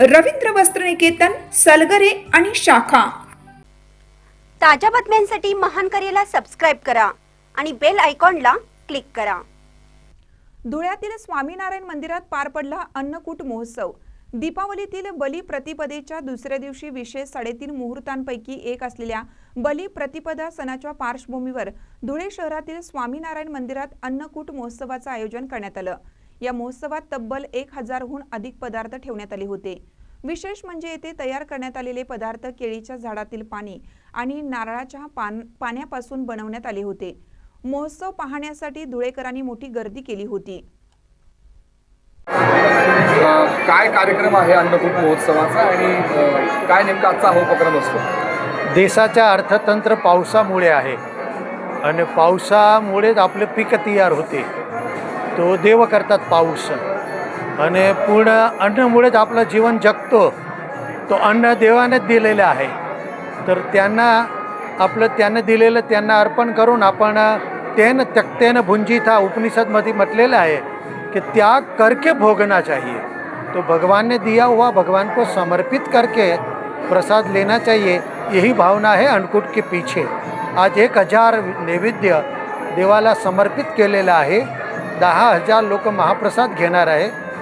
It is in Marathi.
रवींद्र वस्त्रनिकेतन सलगरे आणि शाखा. ताज्या बातम्यांसाठी महान करेला सबस्क्राईब करा आणि बेल आयकॉनला क्लिक करा. धुळ्यातील स्वामीनारायण मंदिरात पार पडला अन्नकूट महोत्सव. दीपावलीतील बली प्रतिपदेच्या दुसऱ्या दिवशी विशेष साडेतीन मुहूर्तांपैकी एक असलेल्या बली प्रतिपदा सणाच्या पार्श्वभूमीवर धुळे शहरातील स्वामीनारायण मंदिरात अन्नकूट महोत्सवाचं आयोजन करण्यात आलं. या महोत्सवात तब्बल एक हजारहून अधिक पदार्थ ठेवण्यात आले होते. विशेष म्हणजे येथे तयार करण्यात आलेले पदार्थ केळीच्या झाडातील पाणी आणि नारळाच्या पान पाण्यापासून बनवण्यात आले होते. महोत्सव पाहण्यासाठी धुळेकरांनी मोठी गर्दी केली होती. काय कार्यक्रम आहे अन्नकूट महोत्सवाचा आणि काय नेमका आजचा हा उपक्रम असतो? देशाच्या अर्थतंत्र पावसामुळे आहे. आणि पावसामुळेच आपले पीक तयार होते. तो देव करतात पाऊस. आणि पूर्ण अन्नमुळेच आपलं जीवन जगतो. तो अन्न देवानेच दिलेलं आहे. तर त्यांना आपलं त्यानं दिलेलं त्यांना अर्पण करून आपण तेन त्यक्तेनं भुंजित हा उपनिषदमध्ये म्हटलेलं आहे कि त्याग करके भोगना चाहिए. तो भगवान ने दिया हुआ भगवान को समर्पित करके प्रसाद लेना चाहिए यही भावना है अन्नकूट के पीछे. आज एक हजार नैवेद्य देवाला समर्पित केलेलं आहे. दहा हजार लोक महाप्रसाद घेणार आहे.